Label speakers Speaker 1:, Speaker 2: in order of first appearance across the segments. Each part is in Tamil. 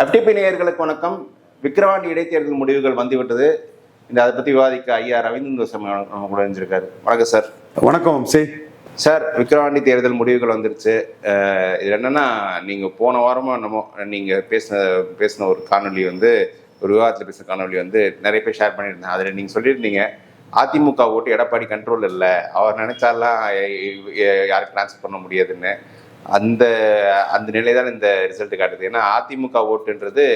Speaker 1: எஃப்டிபி நேயர்களுக்கு வணக்கம். விக்கிரவாண்டி இடைத்தேர்தல் முடிவுகள் வந்துவிட்டது. இந்த அதை பற்றி விவாதிக்க ஐயா ரவீந்திர சாமி கூட இருந்திருக்காரு வணக்கம் சார்.
Speaker 2: வணக்கம் வம்சி
Speaker 1: சார் விக்கிரவாண்டி தேர்தல் முடிவுகள் வந்துருச்சு. இது என்னன்னா நீங்கள் போன வாரமாக என்னமோ நீங்கள் பேசின பேசின ஒரு காணொளி வந்து ஒரு விவாதத்தில் பேசின காணொளி வந்து நிறைய பேர் ஷேர் பண்ணியிருந்தேன் அதில் நீங்கள் சொல்லியிருந்தீங்க அதிமுக ஓட்டு எடப்பாடி கண்ட்ரோல் இல்லை. அவர் நினைச்சாலாம் யாருக்கு ட்ரான்ஸ்ஃபர் பண்ண முடியாதுன்னு. அந்த அந்த நிலை தான் இந்த ரிசல்ட் காட்டுது. ஏன்னா அதிமுக ஓட்டுன்றது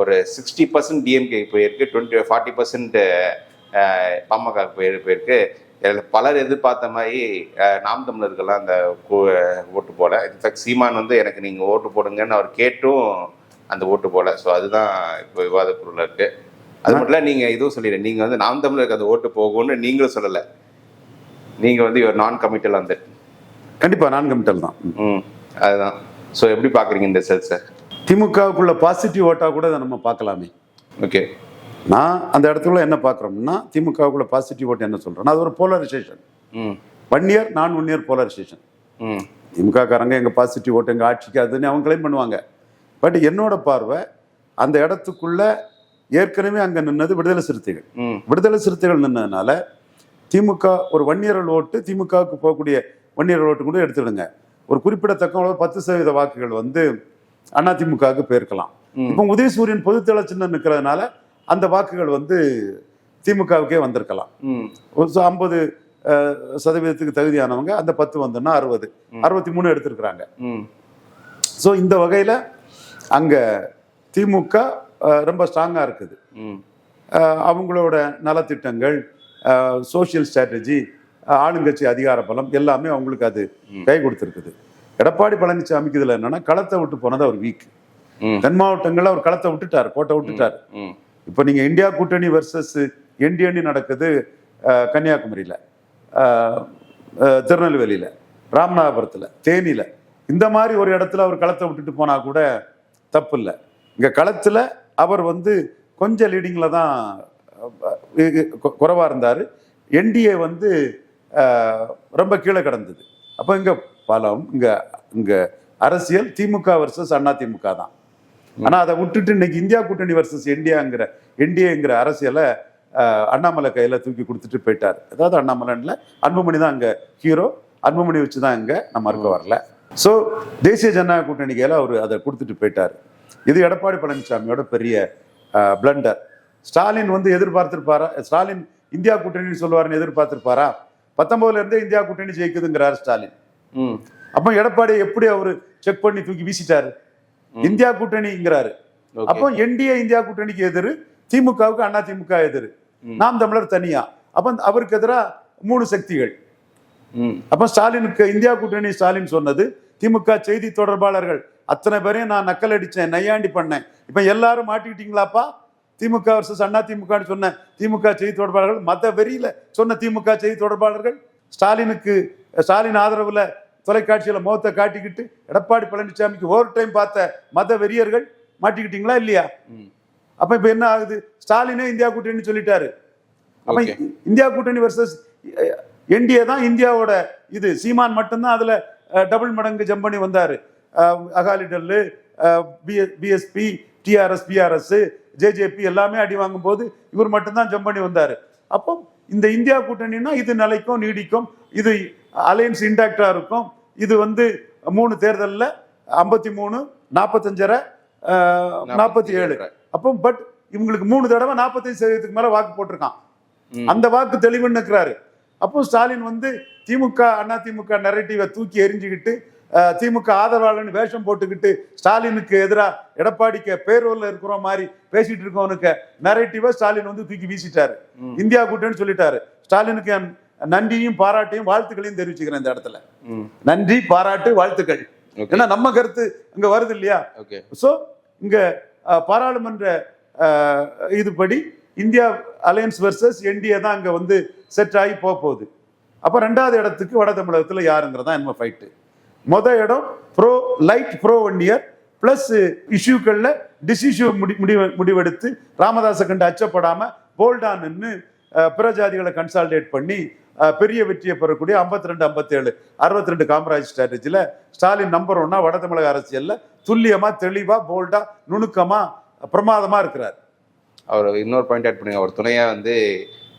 Speaker 1: ஒரு சிக்ஸ்டி பர்சன்ட் டிஎம்கே போயிருக்கு டுவெண்ட்டி ஃபார்ட்டி பர்சன்ட் பாமக போயிரு போயிருக்கு. இதில் பலர் எதிர்பார்த்த மாதிரி நாம் தமிழர்கள்லாம் அந்த ஓட்டு போல இன்ஃபேக்ட் சீமான் வந்து எனக்கு நீங்கள் ஓட்டு போடுங்கன்னு அவர் கேட்டும் அந்த ஓட்டு போல ஸோ அதுதான் இப்போ விவாத பொருளாக இருக்கு. அது மட்டும் இல்லை நீங்கள் இதுவும் சொல்லிடுறேன் நீங்கள் வந்து நாம் தமிழருக்கு அந்த ஓட்டு போகும்னு நீங்களும் சொல்லலை. நீங்கள் வந்து ஒரு நான் கமிட்டல் அந்த
Speaker 2: கண்டிப்பா நான் கமிட்டல் தான்.
Speaker 1: ம். அதுதான். ஸோ எப்படி பார்க்குறீங்க இந்த ரிசல்ட்ஸை
Speaker 2: திமுகவுக்குள்ள பாசிட்டிவ் ஓட்டா கூட இதை நம்ம பார்க்கலாமே.
Speaker 1: ஓகே
Speaker 2: நான் அந்த இடத்துல என்ன பார்க்குறோம்னா திமுகவுக்குள்ள பாசிட்டிவ் ஓட்டு என்ன சொல்றேன்னா அது ஒரு போலரைசேஷன்
Speaker 1: ம்.
Speaker 2: ஒன் இயர் நான் ஒன் இயர் போலரைசேஷன்
Speaker 1: ம்.
Speaker 2: திமுக காரங்க எங்க பாசிட்டிவ் ஓட்டு எங்க ஆட்சிக்கு அதுன்னு அவங்க கிளைம் பண்ணுவாங்க. பட் என்னோட பார்வை அந்த இடத்துக்குள்ள ஏற்கனவே அங்க நின்னது விடுதலை சிறுத்தைகள். விடுதலை சிறுத்தைகள் நின்னதுனால திமுக ஒரு ஒன் இயர் ஓட்டு திமுகவுக்கு போகக்கூடிய ஒன் இயர் ஓட்டு கூட எடுத்துடுங்க. ஒரு குறிப்பிடத்தக்க அளவு பத்து சதவீத வாக்குகள் வந்து அதிமுகவுக்கு போயிருக்கலாம். இப்போ உதயசூரியன் பொதுத்தள சின்னம் நிற்கிறதுனால அந்த வாக்குகள் வந்து திமுகவுக்கே வந்திருக்கலாம். ஐம்பது சதவீதத்துக்கு தகுதியானவங்க அந்த பத்து வந்தோன்னா அறுபது. அறுபத்தி மூணு எடுத்திருக்கிறாங்க. ஸோ இந்த வகையில் அங்கே திமுக ரொம்ப ஸ்ட்ராங்காக இருக்குது. அவங்களோட நலத்திட்டங்கள் சோஷியல் ஸ்ட்ராட்டஜி ஆளுங்கட்சி அதிகார பலம் எல்லாமே அவங்களுக்கு அது கை கொடுத்துருக்குது. எடப்பாடி பழனிசாமிக்கு இதில் என்னன்னா களத்தை விட்டு போனது அவர் வீக். தென் மாவட்டங்களில் அவர் களத்தை விட்டுட்டார் கோட்டை விட்டுட்டார். இப்போ நீங்கள் இந்தியா கூட்டணி வர்சஸ் என்டிஎன்டி நடக்குது கன்னியாகுமரியில் திருநெல்வேலியில் ராமநாதபுரத்தில் தேனியில். இந்த மாதிரி ஒரு இடத்துல அவர் களத்தை விட்டுட்டு போனால் கூட தப்பு இல்லை இங்கே களத்தில் அவர் வந்து கொஞ்சம் லீடிங்கில் தான் குறைவாக இருந்தார். என்டிஏ வந்து ரொம்ப கீழே கிடந்தது. அப்போ இங்கே பலம் இங்கே இங்கே அரசியல் திமுக வர்சஸ் அண்ணா திமுக தான். ஆனால் அதை விட்டுட்டு இன்னைக்கு இந்தியா கூட்டணி வர்சஸ் இந்தியாங்கிற என்டிஏங்கிற அரசியலை அண்ணாமலை கையில் தூக்கி கொடுத்துட்டு போயிட்டார். அதாவது அண்ணாமலைன்ல அன்புமணி தான் அங்கே ஹீரோ அன்புமணி வச்சு தான் இங்கே நம்ம இருக்க வரல. ஸோ தேசிய ஜனநாயக கூட்டணி கையில் அவர் அதை கொடுத்துட்டு போயிட்டார். இது எடப்பாடி பழனிசாமியோட பெரிய பிளண்டர் ஸ்டாலின் வந்து எதிர்பார்த்திருப்பாரா? ஸ்டாலின் இந்தியா கூட்டணின்னு சொல்லுவாருன்னு எதிர்பார்த்திருப்பாரா? பத்தொன்பதுல இருந்தே இந்தியா கூட்டணி ஜெயிக்குதுங்கிறார் ஸ்டாலின். அப்போ எடப்பாடி எப்படி அவரு செக் பண்ணி தூக்கி வீசிட்டாரு? இந்தியா கூட்டணிங்கிறாரு. அப்போ என்டிஏ இந்தியா கூட்டணிக்கு எதிரு திமுகவுக்கு அண்ணா திமுக எதிரு. நாம் தமிழர் தனியா. அப்ப அவருக்கு எதிரா மூணு சக்திகள். அப்ப ஸ்டாலினுக்கு இந்தியா கூட்டணி ஸ்டாலின் சொன்னது திமுக செய்தி தொடர்பாளர்கள் அத்தனை பேரையும் நான் நக்கல் அடிச்சேன் நையாண்டி பண்ணேன். இப்ப எல்லாரும் மாட்டிக்கிட்டீங்களாப்பா? திமுக வர்சஸ் அண்ணா திமுகன்னு சொன்ன திமுக செய்தி தொடர்பாளர்கள் மத வெறியில சொன்ன திமுக செய்தி தொடர்பாளர்கள் ஸ்டாலினுக்கு ஸ்டாலின் ஆதரவுல தொலைக்காட்சியில முகத்தை காட்டிக்கிட்டு எடப்பாடி பழனிசாமிக்கு ஓவர் டைம் பார்த்த மத வெறியர்கள் மாட்டிக்கிட்டீங்களா இல்லையா? அப்ப இப்ப என்ன ஆகுது? ஸ்டாலினே இந்தியா கூட்டணி சொல்லிட்டாரு. அப்ப. இந்தியா கூட்டணி வர்சஸ் என்டிஏ தான் இந்தியாவோட இது. சீமான் மட்டும்தான் அதுல டபுள் மடங்கு ஜம்ப் பண்ணி வந்தாரு. அஹ், அகாலிடல்லு பிஎஸ்பி டிஆர்எஸ் பிஆர்எஸ் ஜேஜேபி எல்லாமே அடி வாங்கும் போது இவர் மட்டும்தான் ஜம்ப் பண்ணி வந்தாரு. அப்போ இந்த இந்தியா கூட்டணினா இது நிலைக்கும் நீடிக்கும். இது அலையன்ஸ் இன்டாக்டா இருக்கும். இது வந்து மூணு தேர்தலில் ஐம்பத்தி மூணு நாற்பத்தஞ்சரை நாற்பத்தி ஏழு. அப்போ பட் இவங்களுக்கு மூணு தடவை நாற்பத்தஞ்சு சதவீதத்துக்கு மேல வாக்கு போட்டிருக்கான். அந்த வாக்கு தெளிவுன்னு இருக்கிறாரு அப்போ ஸ்டாலின் வந்து திமுக அண்ணா திமுக நெரட்டிவை தூக்கி எரிஞ்சுக்கிட்டு திமுக ஆதரவாளன் வேஷம் போட்டுக்கிட்டு ஸ்டாலினுக்கு எதிராக எடப்பாடிக்கு பேரோல்ல இருக்கிற மாதிரி பேசிட்டு இருக்கவனுக்கு நெரட்டிவை ஸ்டாலின் வந்து தூக்கி வீசிட்டாரு. இந்தியா கூட்டணின்னு சொல்லிட்டாரு. ஸ்டாலினுக்கு என் நன்றியும் பாராட்டையும் வாழ்த்துக்களையும் தெரிவிச்சுக்கிறேன் இந்த இடத்துல. நன்றி பாராட்டு வாழ்த்துக்கள். ஏன்னா நம்ம கருத்து அங்க வருது இல்லையா? ஸோ இங்க பாராளுமன்ற இதுபடி இந்தியா அலையன்ஸ் வர்சஸ் என்டிஏ தான் அங்க வந்து செட் ஆகி போக போகுது. அப்ப ரெண்டாவது இடத்துக்கு வட தமிழகத்துல யாருங்கிறதா என்ன ஃபைட்டு மொத இடம் bro light bro one year plus இஷ்யூக்களில் டிசிஷ்யூ முடி முடிவு முடிவெடுத்து ராமதாஸை கண்டு அச்சப்படாமல் போல்டான் நின்று பிற ஜாதிகளை கன்சால்டேட் பண்ணி பெரிய வெற்றியை பெறக்கூடிய 52 ரெண்டு ஐம்பத்தேழு அறுபத்தி ரெண்டு காமராஜ் ஸ்ட்ராட்டஜியில் ஸ்டாலின் நம்பர் ஒன்னா வட தமிழக அரசியலில் துல்லியமாக தெளிவாக போல்டாக நுணுக்கமாக பிரமாதமாக இருக்கிறார்.
Speaker 1: அவர் இன்னொரு பாயிண்ட் ஆட் பண்ணுங்க. அவர் துணையாக வந்து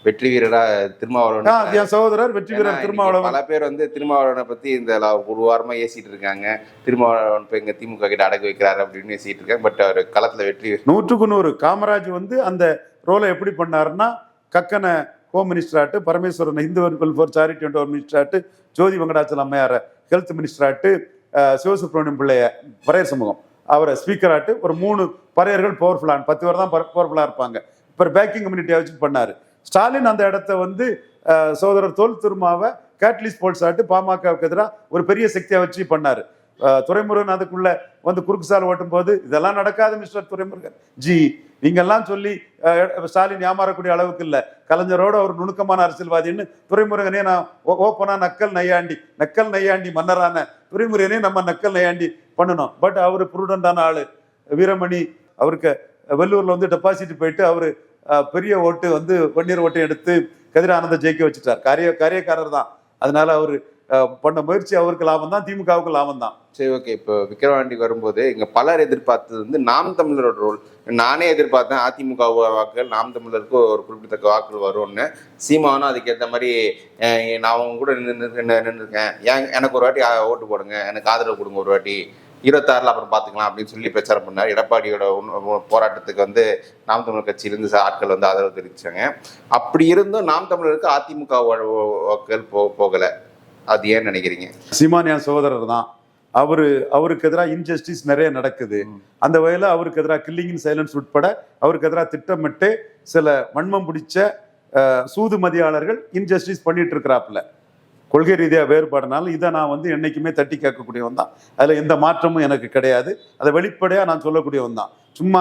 Speaker 1: வெற்றி வீரரா திருமாவளவன்
Speaker 2: என் சகோதரர் வெற்றி வீரர் திருமாவளவன்.
Speaker 1: பல பேர் வந்து திருமாவளவனை பத்தி இந்த ஒரு வாரமா ஏசிட்டு இருக்காங்க. திருமாவளவன் இப்ப எங்க திமுக கிட்ட அடகு வைக்கிறாரு அப்படின்னு ஏசிட்டு இருக்காங்க. பட் அவர் களத்துல வெற்றி
Speaker 2: நூற்றுக்கு நூறு. காமராஜ் வந்து அந்த ரோலை எப்படி பண்ணாருன்னா கக்கனை ஹோம் மினிஸ்டர் ஆட்டு Parameswaran Hindu welfare charity and home minister ஆட்டு ஜோதி வெங்கடாச்சலம் அம்மையார ஹெல்த் மினிஸ்டர் ஆட்டு அஹ், சிவசுப்ரமணியம் பிள்ளைய பறையர் சமூகம். அவரை ஸ்பீக்கர் ஆட்டு ஒரு மூணு பறையர்கள் பவர்ஃபுல்லான பத்து பேர் தான் பவர்ஃபுல்லாக இருப்பாங்க. இப்போ பேக்கிங் கம்யூனிட்டியை வச்சு பண்ணாரு. ஸ்டாலின் அந்த இடத்த வந்து சோதரர் தோல் திருமாவை கேட்லிஸ் போல்ஸ் ஆட்டு பாமகவுக்கு எதிராக ஒரு பெரிய சக்தியை வச்சு பண்ணார். துறைமுருகன் அதுக்குள்ள வந்து குறுக்கு சால் ஓட்டும் போது இதெல்லாம் நடக்காது மிஸ்டர் துறைமுருகன் ஜி நீங்கெல்லாம் சொல்லி ஸ்டாலின் ஏமாறக்கூடிய அளவுக்கு இல்லை. கலைஞரோட ஒரு நுணுக்கமான அரசியல்வாதின்னு துறைமுருகனே நான் ஓ- ஓப்பனா நக்கல் நையாண்டி நக்கல் நையாண்டி மன்னரான துறைமுருகனே நம்ம நக்கல் நையாண்டி பண்ணணும் பட் அவர் புருடண்டான ஆளு. வீரமணி அவருக்கு வெள்ளூர்ல வந்து டெபாசிட் போயிட்டு அவர் பெரிய ஓட்டு வந்து பன்னீர் ஓட்டை எடுத்து கதிர ஆனந்த ஜெயிக்க வச்சுட்டார். காரிய காரியக்காரர் தான். அதனால அவர் பண்ண முயற்சி அவருக்கு லாபம் தான் திமுகவுக்கு லாபம் தான்.
Speaker 1: சரி ஓகே. இப்போ விக்ரவாண்டி வரும்போது இங்க பலர் எதிர்பார்த்தது வந்து நாம் தமிழரோட ரோல். நானே எதிர்பார்த்தேன் அதிமுக வாக்குகள் நாம் தமிழருக்கு ஒரு குறிப்பிடத்தக்க வாக்குகள் வரும்னு. சீமானும் அதுக்கேற்ற மாதிரி நான் அவங்க கூட நின்று நின்றுருக்கேன் ஏன் எனக்கு ஒரு வாட்டி ஓட்டு போடுங்க. எனக்கு ஆதரவு கொடுங்க ஒரு வாட்டி. இருபத்தாறுல அப்புறம் பார்த்துக்கலாம் அப்படின்னு சொல்லி பிரச்சாரம் பண்ணார். எடப்பாடியோட போராட்டத்துக்கு வந்து நாம் தமிழர் கட்சியிலிருந்து சில ஆட்கள் வந்து ஆதரவு தெரிவிச்சாங்க. அப்படி இருந்தும் நாம் தமிழருக்கு அதிமுக வா- வாக்குகள் போ போகலை. அது ஏன் நினைக்கிறீங்க?
Speaker 2: சீமான் என் சகோதரர் தான். அவரு அவருக்கு எதிராக இன்ஜஸ்டிஸ் நிறைய நடக்குது. அந்த வகையில் அவருக்கு எதிராக கில்லிங் இன் சைலன்ஸ் உட்பட அவருக்கு எதிராக திட்டமிட்டு சில வன்மம் பிடிச்ச சூதுமதியாளர்கள் இன்ஜஸ்டிஸ் பண்ணிட்டு இருக்கிறாப்புல. கொள்கை ரீதியாக வேறுபாடுனாலும் இதை நான் வந்து என்னைக்குமே தட்டி கேட்கக்கூடியவன் தான். அதில் எந்த மாற்றமும் எனக்கு கிடையாது. அதை வெளிப்படையாக நான் சொல்லக்கூடியவன் தான். சும்மா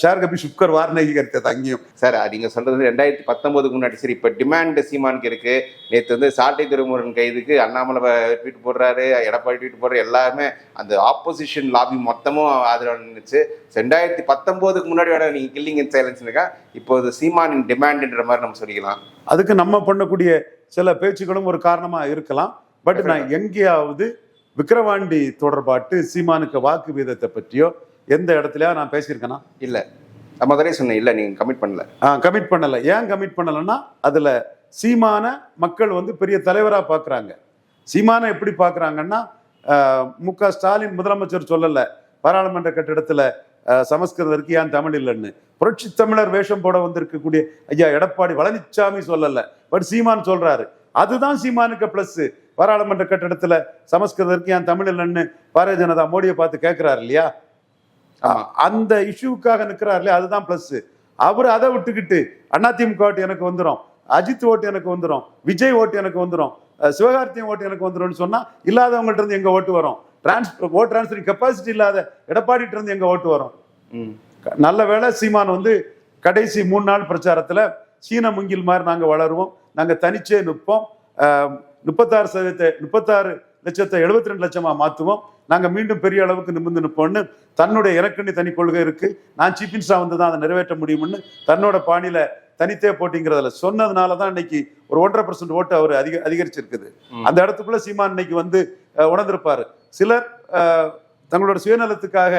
Speaker 2: ஷேர் கபி சுப்கர் வார்நகி கருத்தை தங்கியும்
Speaker 1: சார் அது நீங்க சொல்றது ரெண்டாயிரத்தி பத்தொன்பதுக்கு முன்னாடி. சரி இப்ப டிமாண்ட் சீமானுக்கு இருக்கு. நேத்து வந்து சாட்டை திருமுருகன் கைதுக்கு அண்ணாமலை ட்வீட் போடுறாரு எடப்பாடி ட்வீட் போடுறாரு. எல்லாருமே அந்த ஆப்போசிஷன் லாபி மொத்தமும் ஆதரவு நின்றுச்சு ரெண்டாயிரத்தி பத்தொன்பதுக்கு முன்னாடி வேற நீங்க கில்லிங் இன் சைலன்ஸ் இருக்கா? இப்போது சீமானின் டிமாண்ட்ன்ற மாதிரி நம்ம சொல்லிக்கலாம்.
Speaker 2: அதுக்கு நம்ம பண்ணக்கூடிய சில பேச்சுகளும் ஒரு காரணமா இருக்கலாம். பட் நான் எங்கேயாவது விக்கிரவாண்டி தொடர்பாட்டு சீமானுக்கு வாக்கு வீதத்தை பற்றியோ எந்த இடத்துலயா நான் பேசியிருக்கேனா?
Speaker 1: இல்ல. நான் முதலே சொன்னேன் இல்ல நீங்க கமிட் பண்ணல.
Speaker 2: கமிட் பண்ணல. ஏன் கமிட் பண்ணலைன்னா அதுல சீமான மக்கள் வந்து பெரிய தலைவரா பார்க்கறாங்க சீமானை எப்படி பார்க்கறாங்கன்னா மு க ஸ்டாலின் முதலமைச்சர் சொல்லல. பாராளுமன்ற கட்டிடத்துல சமஸ்கிருதம் இருக்கு ஏன் தமிழ் இல்லைன்னு. புரட்சி தமிழர் வேஷம் போட வந்திருக்கக்கூடிய ஐயா எடப்பாடி பழனிசாமி சொல்லல பட் சீமான் சொல்றாரு. அதுதான் சீமானுக்கு பிளஸ் பாராளுமன்ற கட்டிடத்துல சமஸ்கிருதம் இருக்கு ஏன் தமிழ் இல்லைன்னு பாரதிய ஜனதா மோடியை பார்த்து கேட்கிறாரு இல்லையா? அந்த இஷ்யூக்காக நிற்கிறாரு இல்லையா அதுதான் பிளஸ் அவர் அதை விட்டுக்கிட்டு அதிமுக ஓட்டு எனக்கு வந்துடும் அஜித் ஓட்டு எனக்கு வந்துடும் விஜய் ஓட்டு எனக்கு வந்துடும் சிவகார்த்தியம் ஓட்டு எனக்கு வந்துடும்னு சொன்னா இல்லாதவங்கள்ட்ட இருந்து எங்க ஓட்டு வரும்? டிரான்ஸ் ஓட் டிரான்ஸ்ஃபரிங் கெப்பாசிட்டி இல்லாத எடப்பாடிட்ட இருந்து எங்க ஓட்டு வரும்? நல்ல வேளை சீமான் வந்து கடைசி மூணு நாள் பிரச்சாரத்துல சீன முங்கில் மாதிரி நாங்க வளருவோம். நாங்க தனிச்சே நிற்போம் முப்பத்தாறு சதவீதத்தை முப்பத்தாறு லட்சத்தை எழுபத்தி ரெண்டு லட்சமா மாத்துவோம். நாங்க மீண்டும் பெரிய அளவுக்கு நிமிர்ந்து நிற்போம்னு தன்னுடைய இறக்கணி தனி கொள்கை இருக்கு. நான் சீஃப் மினிஸ்டரா வந்து தான் அதை நிறைவேற்ற முடியும்னு தன்னோட பாணியில தனித்தே போட்டிங்கிறதுல சொன்னதுனால தான் இன்னைக்கு ஒரு ஒன்றரை பர்சன்ட் ஓட்டு அவர் அதிக அதிகரிச்சிருக்குது. அந்த இடத்துக்குள்ள சீமான் இன்னைக்கு வந்து உணர்ந்திருப்பாரு. சிலர் தங்களோட சுயநலத்துக்காக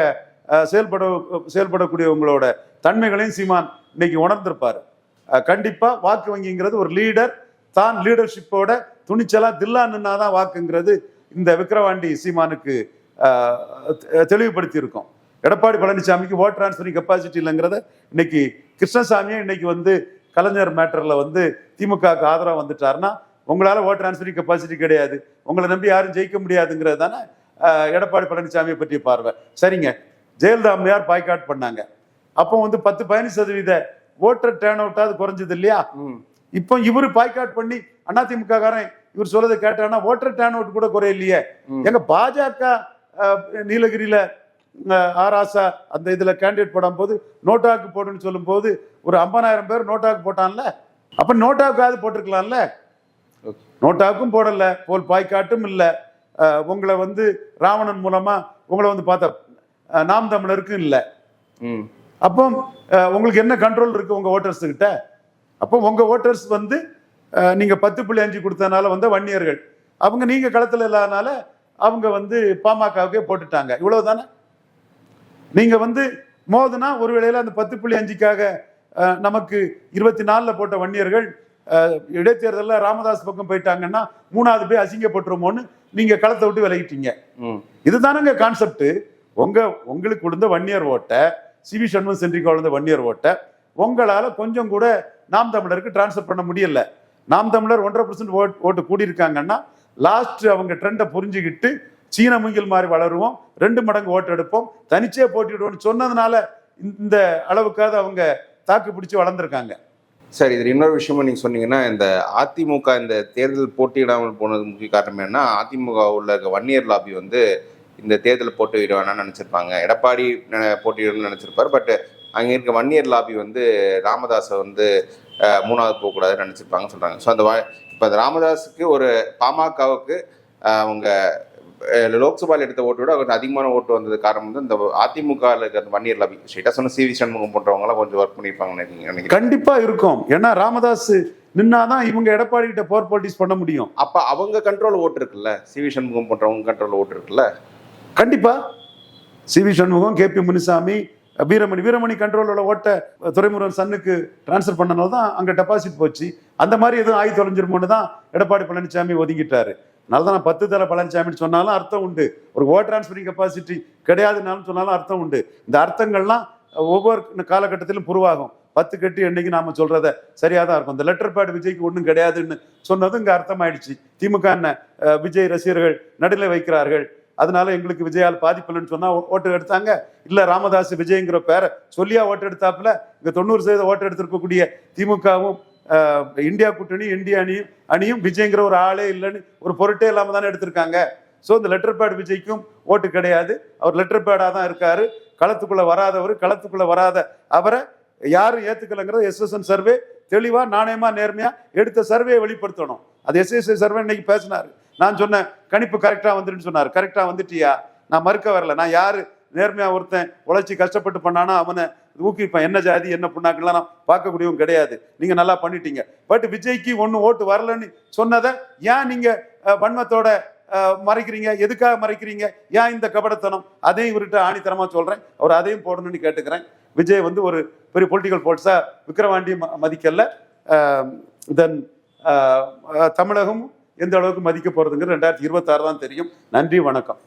Speaker 2: செயல்பட செயல்படக்கூடியவங்களோட தன்மைகளையும் சீமான் இன்னைக்கு உணர்ந்திருப்பாரு. கண்டிப்பா வாக்கு வங்கிங்கிறது ஒரு லீடர் தான் லீடர்ஷிப்போட துணிச்சலா தில்லா நின்னாதான் வாக்குங்கிறது இந்த விக்கிரவாண்டி சீமானுக்கு தெளிவுபடுத்தி இருக்கோம் எடப்பாடி பழனிசாமிக்கு ஓட் டிரான்ஸ்ஃபரிங் கெப்பாசிட்டி இல்லைங்கிறத இன்னைக்கு கிருஷ்ணசாமியே இன்னைக்கு வந்து கலைஞர் மேட்டர்ல வந்து திமுகவுக்கு ஆதரவு வந்துட்டாருன்னா உங்களால ஓட் டிரான்ஸ்ஃபரிங் கெப்பாசிட்டி கிடையாது. உங்களை நம்பி யாரும் ஜெயிக்க முடியாதுங்கிறது தானே எடப்பாடி பழனிசாமியை பற்றிய பார்வை. சரிங்க. ஜெயலலிதா அம்மையார் பாய்காட் பண்ணாங்க. அப்போ வந்து பத்து பதினஞ்சு சதவீத ஓட்டர் டேர்ன் அவுட்டாவது குறைஞ்சது இல்லையா? இப்போ இவரு பாய்காட் பண்ணி அதிமுக காரன் இவர் சொல்றதை கேட்டானா ஓட்டர் டேர்ன் அவுட் கூட குறையில்லையே
Speaker 1: ம்.
Speaker 2: எங்க பாஜக நீலகிரியில ஆராசா அந்த இதுல கேண்டிடேட் போடும்போது நோட்டாக்கு போடுன்னு சொல்லும்போது ஒரு ஐம்பதாயிரம் பேர் நோட்டாக்கு போட்டான்ல? அப்ப நோட்டாவுக்காவது போட்டிருக்கலாம்ல? நோட்டாவுக்கும் போடல. போல் பாய்க்காட்டும் இல்ல. உங்களை வந்து ராவணன் மூலமா உங்களை வந்து பார்த்த நாம் தமிழருக்கும் இல்லை. அப்போ உங்களுக்கு என்ன கண்ட்ரோல் இருக்கு உங்க ஓட்டர்ஸ் கிட்ட? அப்போ உங்க ஓட்டர்ஸ் வந்து அஹ், நீங்க பத்து புள்ளி அஞ்சு கொடுத்ததுனால வந்த வன்னியர்கள். அவங்க நீங்க களத்துல இல்லாதனால அவங்க வந்து பாமகவுக்கே போட்டுட்டாங்க. இவ்வளவுதானே? நீங்க வந்து மோதுனா ஒரு வேளையில அந்த பத்து புள்ளி அஞ்சுக்காக நமக்கு இருபத்தி நாலுல போட்ட வன்னியர்கள் இடைத்தேர்தலில் ராமதாஸ் பக்கம் போயிட்டாங்கன்னா மூணாவது போய் அசிங்கப்பட்டுருமோன்னு நீங்க களத்தை விட்டு விலகிட்டீங்க. இதுதானங்க கான்செப்ட் உங்க உங்களுக்கு விழுந்த வன்னியர் ஓட்டை சிவி சண்முகம் சென்றிக்கு விழுந்த வன்னியர் ஓட்டை உங்களால கொஞ்சம் கூட நாம் தமிழருக்கு டிரான்ஸ்ஃபர் பண்ண முடியல. நாம் தமிழர் ஒன்றரை பர்சன்ட் ஓட் ஓட்டு கூடியிருக்காங்கன்னா லாஸ்ட் அவங்க ட்ரெண்டை புரிஞ்சுக்கிட்டு சீன முங்கில் மாதிரி வளருவோம். ரெண்டு மடங்கு ஓட்டு எடுப்போம். தனிச்சே போட்டிடுவோம்னு சொன்னதுனால இந்த அளவுக்காவது அவங்க தாக்கு பிடிச்சு வளர்ந்துருக்காங்க.
Speaker 1: சரி இது இன்னொரு விஷயமும் நீங்கள் சொன்னீங்கன்னா இந்த அதிமுக இந்த தேர்தல் போட்டியிடாமல் போனது முக்கிய காரணம் என்ன அதிமுக உள்ள இருக்க வன்னியர் லாபி வந்து இந்த தேர்தல் போட்டியிட வேணாம்னு நினச்சிருப்பாங்க. எடப்பாடி போட்டியிடணும்னு நினச்சிருப்பார். பட் அங்கே இருக்க வன்னியர் லாபி வந்து ராமதாஸை வந்து மூணாவது போகக்கூடாதுன்னு நினச்சிருப்பாங்க சொல்கிறாங்க ஸோ அந்த வா இப்போ அந்த ராமதாஸுக்கு ஒரு பாமகவுக்கு அவங்க லோக்சபாவில் எடுத்த ஓட்டை விட கொஞ்சம் அதிகமான ஓட்டு வந்தது காரணம் வந்து இந்த அதிமுக இருக்கிற அந்த வன்னியர் லாபி. ஸ்ட்ரெயிட்டாக சொன்ன சி வி சண்முகம் போன்றவங்க எல்லாம் கொஞ்சம் ஒர்க் பண்ணியிருப்பாங்கன்னு நினைக்கிறேன்
Speaker 2: கண்டிப்பா இருக்கும். ஏன்னா ராமதாஸ் நின்னாதான் இவங்க எடப்பாடி கிட்ட போர் பாலிட்டிக்ஸ் பண்ண முடியும்.
Speaker 1: அப்ப அவங்க கண்ட்ரோல் ஓட்டு இருக்குல்ல? சி வி சண்முகம் போன்றவங்க கண்ட்ரோல் ஓட்டு இருக்குல்ல?
Speaker 2: கண்டிப்பா. C V Shanmugam K P Munusamy Veeramani. Veeramani கண்ட்ரோலோட ஓட்ட துறைமுருகன் சன்னுக்கு ட்ரான்ஸ்ஃபர் பண்ணனால தான் அங்கே டெபாசிட் போச்சு. அந்த மாதிரி எதுவும் ஆகி தொலைஞ்சிருமோன்னு தான் எடப்பாடி பழனிசாமி ஒதுங்கிட்டாரு. அதனால தான் நான் பத்து தர பழனிசாமின்னு சொன்னாலும் அர்த்தம் உண்டு. ஒரு ஓட் டிரான்ஸ்பரிங் கெப்பாசிட்டி கிடையாதுனாலும் சொன்னாலும் அர்த்தம் உண்டு. இந்த அர்த்தங்கள்லாம் ஒவ்வொரு காலகட்டத்திலும் புருவாகும் பத்து கட்டு என்னைக்கு நாம சொல்றத சரியா தான் இருக்கும். இந்த லெட்டர் பேட் விஜய்க்கு ஒன்றும் கிடையாதுன்னு சொன்னதும் இங்க அர்த்தமாயிடுச்சு. திமுக என்ன விஜய் ரசிகர்கள் நடுவில் வைக்கிறார்கள். அதனால எங்களுக்கு விஜயால் பாதிப்பில்லைன்னு சொன்னா ஓ- ஓட்டு எடுத்தாங்க. இல்ல ராமதாஸ் விஜய்ங்கிற பேரை சொல்லியா ஓட்டு எடுத்தாப்புல? இங்க தொண்ணூறு சதவீத ஓட்டு எடுத்திருக்கக்கூடிய திமுகவும் இந்தியா கூட்டணி இந்திய அணியும் அணியும் விஜய்ங்கிற ஒரு ஆளே இல்லைன்னு ஒரு பொருட்டே இல்லாமல் தானே எடுத்திருக்காங்க. ஸோ இந்த லெட்டர் பேட் விஜய்க்கும் ஓட்டு கிடையாது. அவர் லெட்டர் பேடாக தான் இருக்காரு. களத்துக்குள்ளே வராதவர் களத்துக்குள்ளே வராத அவரை யாரும் ஏற்றுக்கலைங்கிறத எஸ்எஸ்என் சர்வே தெளிவாக நாணயமாக நேர்மையாக எடுத்த சர்வேயை வெளிப்படுத்தணும். அது எஸ்எஸ்ஐ சர்வே இன்னைக்கு பேசினாரு. நான் சொன்னேன் கணிப்பு கரெக்டாக வந்துருன்னு சொன்னார். கரெக்டாக வந்துட்டியா? நான் மறுக்க வரல. நான் யார் நேர்மையாக ஒருத்தன் உழைச்சி கஷ்டப்பட்டு பண்ணானா அவனை ஊக்குவிப்பேன். என்ன ஜாதி என்ன புண்ணாக்கெல்லாம் நான் பார்க்கக்கூடியவங்க கிடையாது. நீங்க நல்லா பண்ணிட்டீங்க. பட் விஜய்க்கு ஒன்றும் ஓட்டு வரலன்னு சொன்னதை ஏன் நீங்க வன்மத்தோட மறைக்கிறீங்க? எதுக்காக மறைக்கிறீங்க? ஏன் இந்த கபடத்தனம்? அதையும் இவர்கிட்ட ஆணித்தனமாக சொல்கிறேன் அவர் அதையும் போடணும்னு கேட்டுக்கிறேன். விஜய் வந்து ஒரு பெரிய பொலிட்டிக்கல் ஃபோர்ஸாக விக்கிரவாண்டி மதிக்கல. தென் தமிழகம் எந்த அளவுக்கு மதிக்க போகிறதுங்கிறது ரெண்டாயிரத்தி இருபத்தாறு தான் தெரியும். நன்றி வணக்கம்.